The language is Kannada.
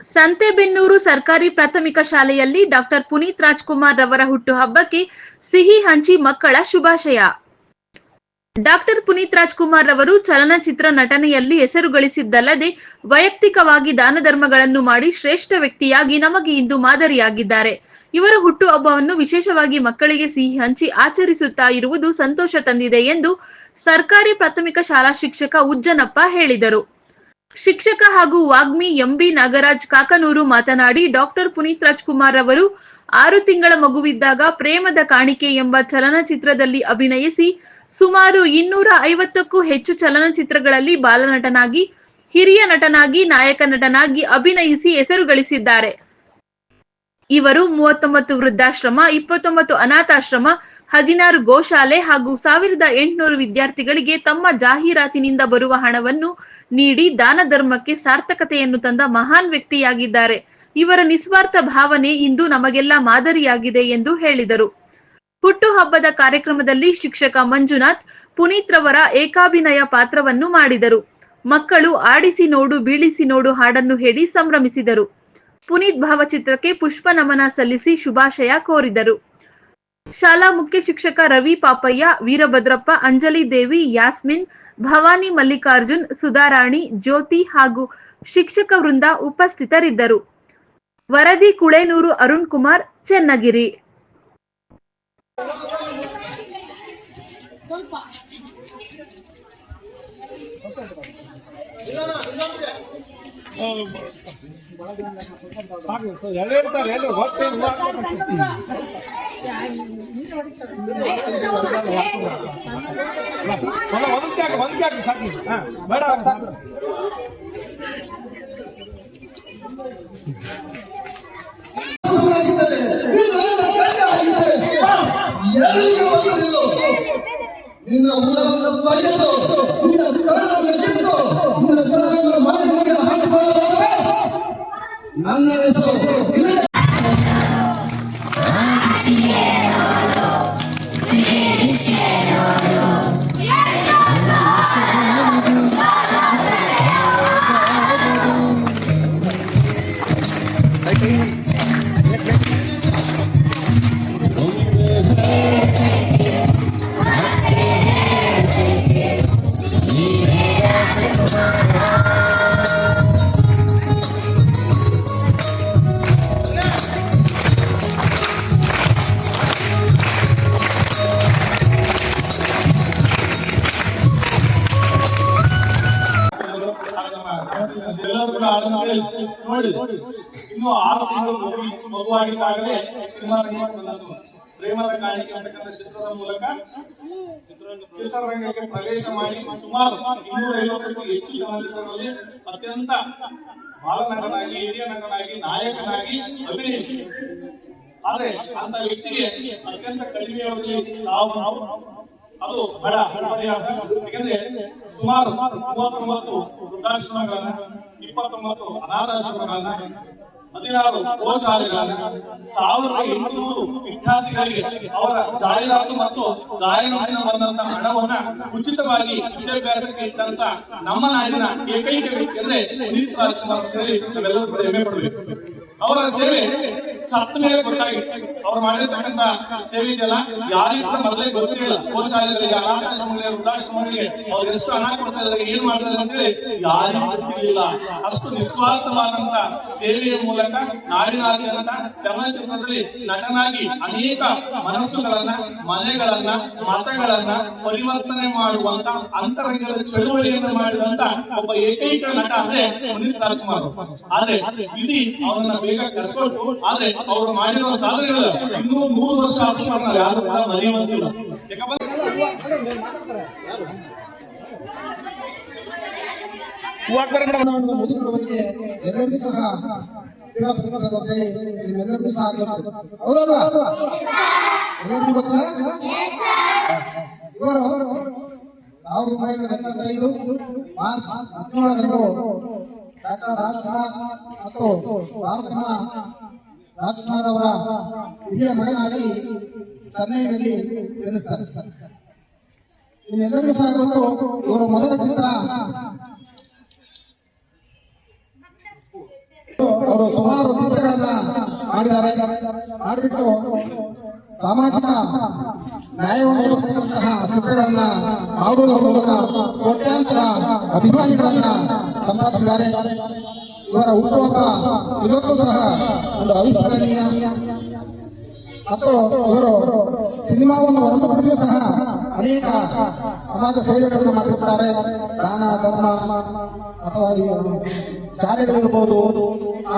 ಸಂತೆಬೆನ್ನೂರು ಸರ್ಕಾರಿ ಪ್ರಾಥಮಿಕ ಶಾಲೆಯಲ್ಲಿ ಡಾಕ್ಟರ್ ಪುನೀತ್ ರಾಜ್ಕುಮಾರ್ ರವರ ಹುಟ್ಟುಹಬ್ಬಕ್ಕೆ ಸಿಹಿ ಹಂಚಿ ಮಕ್ಕಳ ಶುಭಾಶಯ. ಡಾಕ್ಟರ್ ಪುನೀತ್ ರಾಜ್ಕುಮಾರ್ ರವರು ಚಲನಚಿತ್ರ ನಟನೆಯಲ್ಲಿ ಹೆಸರು ಗಳಿಸಿದ್ದಲ್ಲದೆ ವೈಯಕ್ತಿಕವಾಗಿ ದಾನ ಧರ್ಮಗಳನ್ನು ಮಾಡಿ ಶ್ರೇಷ್ಠ ವ್ಯಕ್ತಿಯಾಗಿ ನಮಗೆ ಇಂದು ಮಾದರಿಯಾಗಿದ್ದಾರೆ. ಇವರ ಹುಟ್ಟುಹಬ್ಬವನ್ನು ವಿಶೇಷವಾಗಿ ಮಕ್ಕಳಿಗೆ ಸಿಹಿ ಹಂಚಿ ಆಚರಿಸುತ್ತಾ ಇರುವುದು ಸಂತೋಷ ತಂದಿದೆ ಎಂದು ಸರ್ಕಾರಿ ಪ್ರಾಥಮಿಕ ಶಾಲಾ ಶಿಕ್ಷಕ ಉಜ್ಜನಪ್ಪ ಹೇಳಿದರು. ಶಿಕ್ಷಕ ಹಾಗೂ ವಾಗ್ಮಿ ಎಂಬಿ ನಾಗರಾಜ್ ಕಾಕನೂರು ಮಾತನಾಡಿ, ಡಾಕ್ಟರ್ ಪುನೀತ್ ರಾಜ್ಕುಮಾರ್ ಅವರು ಆರು ತಿಂಗಳ ಮಗುವಿದ್ದಾಗ ಪ್ರೇಮದ ಕಾಣಿಕೆ ಎಂಬ ಚಲನಚಿತ್ರದಲ್ಲಿ ಅಭಿನಯಿಸಿ, ಸುಮಾರು ಇನ್ನೂರ ಐವತ್ತಕ್ಕೂ ಹೆಚ್ಚು ಚಲನಚಿತ್ರಗಳಲ್ಲಿ ಬಾಲನಟನಾಗಿ, ಹಿರಿಯ ನಟನಾಗಿ, ನಾಯಕ ನಟನಾಗಿ ಅಭಿನಯಿಸಿ ಹೆಸರು ಗಳಿಸಿದ್ದಾರೆ. ಇವರು ಮೂವತ್ತೊಂಬತ್ತು ವೃದ್ಧಾಶ್ರಮ, ಇಪ್ಪತ್ತೊಂಬತ್ತು ಅನಾಥಾಶ್ರಮ ಹದಿನಾರು ಗೋಶಾಲೆ ಹಾಗೂ ಸಾವಿರದ ಎಂಟುನೂರು ವಿದ್ಯಾರ್ಥಿಗಳಿಗೆ ತಮ್ಮ ಜಾಹೀರಾತಿನಿಂದ ಬರುವ ಹಣವನ್ನು ನೀಡಿ ದಾನ ಧರ್ಮಕ್ಕೆ ಸಾರ್ಥಕತೆಯನ್ನು ತಂದ ಮಹಾನ್ ವ್ಯಕ್ತಿಯಾಗಿದ್ದಾರೆ. ಇವರ ನಿಸ್ವಾರ್ಥ ಭಾವನೆ ಇಂದು ನಮಗೆಲ್ಲ ಮಾದರಿಯಾಗಿದೆ ಎಂದು ಹೇಳಿದರು. ಹುಟ್ಟುಹಬ್ಬದ ಕಾರ್ಯಕ್ರಮದಲ್ಲಿ ಶಿಕ್ಷಕ ಮಂಜುನಾಥ್ ಪುನೀತ್ ರವರ ಏಕಾಭಿನಯ ಪಾತ್ರವನ್ನು ಮಾಡಿದರು. ಮಕ್ಕಳು ಆಡಿಸಿ ನೋಡು, ಬೀಳಿಸಿ ನೋಡು ಹಾಡನ್ನು ಹೇಳಿ ಸಂಭ್ರಮಿಸಿದರು. ಪುನೀತ್ ಭಾವಚಿತ್ರಕ್ಕೆ ಪುಷ್ಪ ನಮನ ಸಲ್ಲಿಸಿ ಶುಭಾಶಯ ಕೋರಿದರು. ಶಾಲಾ ಮುಖ್ಯ ಶಿಕ್ಷಕ ರವಿ ಪಾಪಯ್ಯ, ವೀರಭದ್ರಪ್ಪ, ಅಂಜಲಿ ದೇವಿ, ಯಾಸ್ಮಿನ್, ಭವಾನಿ ಮಲ್ಲಿಕಾರ್ಜುನ್ ಸುಧಾರಾಣಿ ಜ್ಯೋತಿ ಹಾಗೂ ಶಿಕ್ಷಕ ವೃಂದ ಉಪಸ್ಥಿತರಿದ್ದರು. ವರದಿ ಕುಳೇನೂರು ಅರುಣ್ ಕುಮಾರ್, ಚೆನ್ನಗಿರಿ. ಎಲ್ಲಿ ಇರ್ತಾರೆ ಎಲ್ಲಿ ಹೋಗ್ತೇವೆ ಒಂದಕ್ಕೆ ಹಾಕಿ ಒಂದಕ್ಕೆ ಹಾಕಿ ಸಾಕು ಹಾಂ ಬೇಡ ಸಾಕು ನಿನ್ನ ಊರನ್ನು ಬಯಲು ನಿನ್ನ ಕರಡನ್ನು ಕಿತ್ತು ನಿನ್ನ ಕರಡನ್ನು ಮನೆಗೆ ಹಾಕಿಕೊಳ್ಳುವಾಗ ನನ್ನ ಹೆಸರು ಕೂಡ ಅದನ್ನ ನೋಡಿ ನೋಡಿ. ಇನ್ನು ಆರು ತಿಂಗಳು ಮಗು ಮಗುವಾಗಿದ್ದಾಗಲೇ ಸಿನಿಮಾರಂಗ ರಂಗಕ್ಕೆ ಪ್ರೇಮದ ಕಾಣಿಕೆ ಅಂತಕ್ಕಂಥ ಚಿತ್ರದ ಮೂಲಕ ಚಿತ್ರರಂಗಕ್ಕೆ ಪ್ರವೇಶ ಮಾಡಿ ಸುಮಾರು ಇನ್ನೂರ ಐವತ್ತಕ್ಕೂ ಹೆಚ್ಚು ಚಲನಚಿತ್ರಗಳಲ್ಲಿ ಅತ್ಯಂತ ಬಾಲನಟನಾಗಿ ಹಿರಿಯ ನಟನಾಗಿ, ನಾಯಕನಾಗಿ ಅಭಿನಯಿಸಿ. ಆದ್ರೆ ಅಂತ ವ್ಯಕ್ತಿಗೆ ಅತ್ಯಂತ ಕಡಿಮೆ ಅವಧಿಯಲ್ಲಿ ಸಾವು ಅದು ಬಡ ಪರಿಹಾಸ. ಯಾಕಂದ್ರೆ ಸುಮಾರು ಮೂವತ್ತೊಂಬತ್ತು ವೃದ್ಧಾಶ್ರಮಗಳನ್ನ ಇಪ್ಪತ್ತೊಂಬತ್ತು ಅನಾಥಾಶ್ರಮಗಳನ್ನ ಹದಿನಾರು ಗೋಶಾಲೆಗಳನ್ನ ಸಾವಿರದ ಎಂಟುನೂರು ವಿದ್ಯಾರ್ಥಿಗಳಿಗೆ ಅವರ ಜಾಹೀರಾತು ಮತ್ತು ಗಾಯನದಿಂದ ಬಂದಂತ ಹಣವನ್ನ ಉಚಿತವಾಗಿ ವಿದ್ಯಾಭ್ಯಾಸಕ್ಕೆ ಇಟ್ಟಂತ ನಮ್ಮ ನಾಡಿನ ಏಕೈಕ ವ್ಯಕ್ತಿ ಅಂದ್ರೆ ಪುನೀತ್ ರಾಜ್ಕುಮಾರ್ ನಾವೆಲ್ಲರೂ ಹೆಮ್ಮೆ ಅವರ ಸೇವೆ ಸತ್ತ ಮೇಲೆ ಗೊತ್ತಾಗಿತ್ತು ಅವ್ರು ಮಾಡಿರ್ತಕ್ಕಂಥ ಸೇವೆ ಇದೆಯಲ್ಲ? ಯಾರಿಗೂ ಮೊದಲೇ ಗೊತ್ತಿಲ್ಲ ಕೋಶಾಲೆಗಳಿಗೆ ಅನಾಥಾಶ್ರಮಗಳಿಗೆ ವೃದ್ಧಾಶ್ರಮಗಳಿಗೆ ಅವ್ರಿಗೆ ಎಷ್ಟು ಹಣ ಕೊಡ್ತಾ ಇದ್ದಾರೆ, ಏನ್ ಮಾಡ್ತಾರೆ ಅಂತೇಳಿ ಯಾರಿಗೂ ಗೊತ್ತಿರಲಿಲ್ಲ ಅಷ್ಟು ನಿಸ್ವಾರ್ಥವಾದಂತ ಸೇವೆಯ ಮೂಲಕ ನಾಡಿನಾದ್ಯಂತ ಚಲನಚಿತ್ರದಲ್ಲಿ ನಟನಾಗಿ ಅನೇಕ ಮನಸ್ಸುಗಳನ್ನ, ಮನೆಗಳನ್ನ, ಮತಗಳನ್ನ ಪರಿವರ್ತನೆ ಮಾಡುವಂತ ಅಂತರಂಗದ ಚಳುವಳಿಯನ್ನು ಮಾಡಿದಂತ ಒಬ್ಬ ಏಕೈಕ ನಟ ಅಂದ್ರೆ ಪುನೀತ್ ರಾಜ್ಕುಮಾರ್ ಆದ್ರೆ ಇಲ್ಲಿ ಅವರನ್ನ ಬೇಗ ಕರ್ಕೊಂಡು, ಆದ್ರೆ ಅವರು ಮಾಡಿರೋ ಸಾಧನೆಗಳು ಇನ್ನೂ ನೂರು ವರ್ಷ ಆದ್ರೂ ಕೂಡ ಯಾರು ಕೂಡ ಮರೆಯುವಂತಿಲ್ಲ ಮುದುಕರವರಿಗೆ ಎಲ್ಲರಿಗೂ ಸಹ ಹೇಳಿ ನಿಮ್ಮೆಲ್ಲರಿಗೂ ಸಹ ಹೌದಲ್ಲ ಎಲ್ಲರಿಗೂ ಗೊತ್ತಿಲ್ಲ? ಇವರು ಸಾವಿರದ ಒಂಬೈನೂರ ಎಪ್ಪತ್ತೈದು ಮಾರ್ಚ್ ಹದಿನೇಳರಂದು ಡಾಕ್ಟರ್ ರಾಜ್ಕುಮಾರ್ ಮತ್ತು ಭಾರತಮ್ಮ ರಾಜ್ಕುಮಾರ್ ಅವರ ಹಿರಿಯ ಮಗನಾಗಿ ಚೆನ್ನೈನಲ್ಲಿ ಜನಿಸ್ತಾರೆ. ನಿಮ್ಮೆಲ್ಲರಿಗೂ ಸಹ ಗೊತ್ತು, ಇವರ ಮೊದಲ ಚಿತ್ರ. ಅವರು ಸುಮಾರು ಚಿತ್ರಗಳನ್ನ ಮಾಡಿದ್ದಾರೆ. ಮಾಡಿಬಿಟ್ಟು ಸಾಮಾಜಿಕ ನ್ಯಾಯವನ್ನು ಒದಗಿಸುವಂತಹ ಚಿತ್ರಗಳನ್ನ ಮಾಡುವುದರ ಮೂಲಕ ಕೋಟ್ಯಾಂತರ ಅಭಿಮಾನಿಗಳನ್ನ ಸಂಪಾದಿಸಿದ್ದಾರೆ. ಇವರ ಹುಟ್ಟುಹಬ್ಬ ಇವತ್ತು ಸಹ ಒಂದು ಅವಿಸ್ಮರಣೀಯ. ಮತ್ತು ಇವರು ಸಿನಿಮಾವನ್ನು ಹೊರತುಪಡಿಸಿ ಸಹ ಅನೇಕ ಸಮಾಜ ಸೇವೆಗಳನ್ನು ಮಾಡಿರುತ್ತಾರೆ. ದಾನ, ಧರ್ಮ ಅಥವಾ ಶಾಲೆಗಳಿರ್ಬೋದು